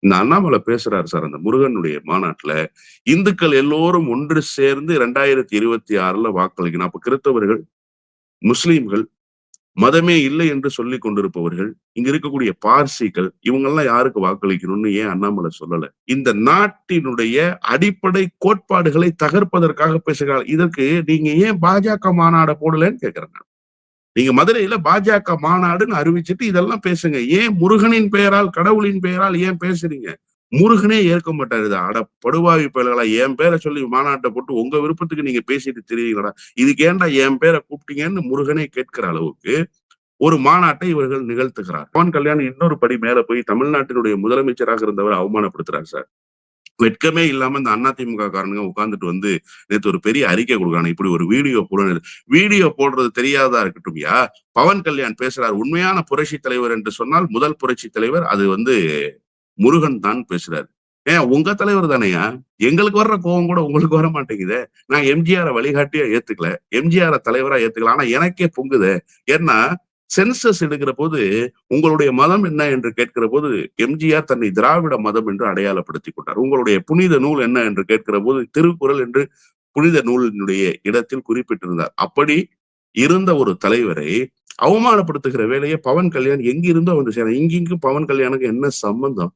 இந்த அண்ணாமலை பேசுறாரு சார் அந்த முருகனுடைய மாநாட்டுல. இந்துக்கள் எல்லோரும் ஒன்று சேர்ந்து இரண்டாயிரத்தி இருபத்தி ஆறுல வாக்களிக்கணும். அப்ப கிறிஸ்தவர்கள் முஸ்லீம்கள் மதமே இல்லை என்று சொல்லி கொண்டிருப்பவர்கள் இங்க இருக்கக்கூடிய பார்சிகள் இவங்கெல்லாம் யாருக்கு வாக்களிக்கணும்னு ஏன் அண்ணாமலை சொல்லல? இந்த நாட்டினுடைய அடிப்படை கோட்பாடுகளை தகர்ப்பதற்காக பேசுகிறார். இதற்கு நீங்க ஏன் பாஜக மாநாட போடலன்னு கேக்குறேன் நீங்க மதுரையில பாஜக மாநாடுன்னு அறிவிச்சிட்டு இதெல்லாம் பேசுங்க. ஏன் முருகனின் பெயரால் கடவுளின் பெயரால் ஏன் பேசுறீங்க? முருகனே ஏற்க மாட்டாரு இதை. அட படுவாவி பயல்களா என் பேரை சொல்லி மாநாட்டை போட்டு உங்க விருப்பத்துக்கு நீங்க பேசிட்டு தெரியுங்களா இதுக்கு ஏன்டா என் பேரை கூப்பிட்டீங்கன்னு முருகனே கேட்கிற அளவுக்கு ஒரு மாநாட்டை இவர்கள் நிகழ்த்துகிறார். பவன் கல்யாணம் இன்னொரு படி மேல போய் தமிழ்நாட்டினுடைய முதலமைச்சராக இருந்தவர் அவமானப்படுத்துறாரு சார். வெட்கமே இல்லாம இந்த அதிமுக காரனுங்க உட்கார்ந்துட்டு வந்து நேத்து ஒரு பெரிய அறிக்கை கொடுக்குறாங்க. இப்படி ஒரு வீடியோ போட வீடியோ போடுறது தெரியாதா இருக்கட்டும்யா பவன் கல்யாண் பேசுறாரு. உண்மையான புரட்சி தலைவர் என்று சொன்னால் முதல் புரட்சி தலைவர் அது வந்து முருகன் தான் பேசுறாரு. ஏன் உங்க தலைவர் தானேயா எங்களுக்கு வர்ற கோவம் கூட உங்களுக்கு வர மாட்டேங்குதே. நான் எம்ஜிஆரை வழிகாட்டியா ஏத்துக்கல. எம்ஜிஆரை தலைவரா ஏத்துக்கல. ஆனா எனக்கே பொங்குதே. ஏன்னா சென்சஸ் எடுக்கிற போது உங்களுடைய மதம் என்ன என்று கேட்கிற போது எம்ஜிஆர் தன்னை திராவிட மதம் என்று அடையாளப்படுத்திக் கொண்டார். உங்களுடைய புனித நூல் என்ன என்று கேட்கிற போது திருக்குறள் என்று புனித நூலினுடைய இடத்தில் குறிப்பிட்டிருந்தார். அப்படி இருந்த ஒரு தலைவரை அவமானப்படுத்துகிற வேலையை பவன் கல்யாண் எங்கிருந்தோ வந்து சேர இங்கிங்கும் பவன் கல்யாணுக்கு என்ன சம்பந்தம்?